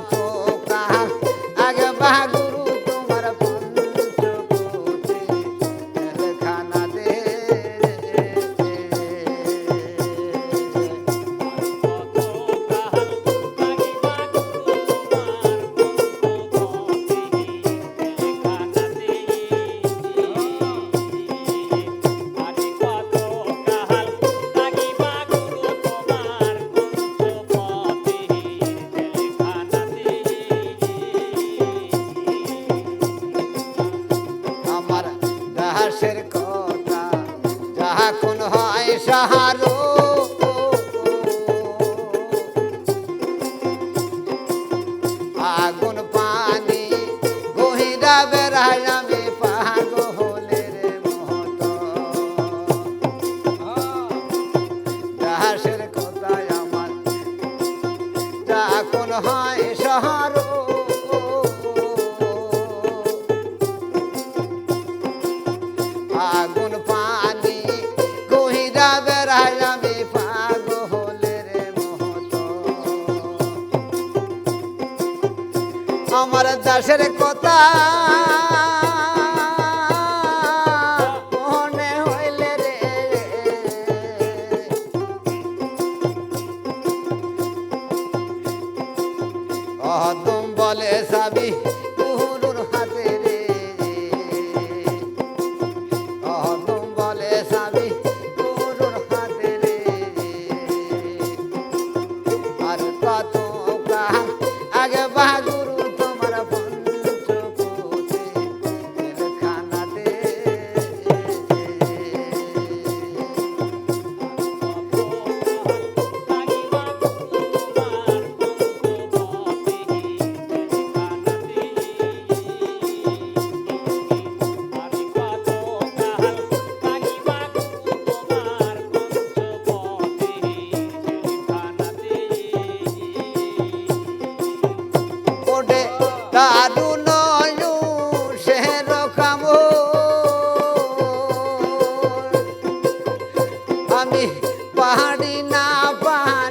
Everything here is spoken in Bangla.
gato. সাহারো আগুন পানি গহিরা বেড়ায় আমি পাগলের মত দাসের কথায় আমার হয় সাহারো। আগুন আমার দাসের কথা মনে হইলে রে। বলে সাবি তারু নয়ু সের আমি পাহাড়ি না পাহাড়ি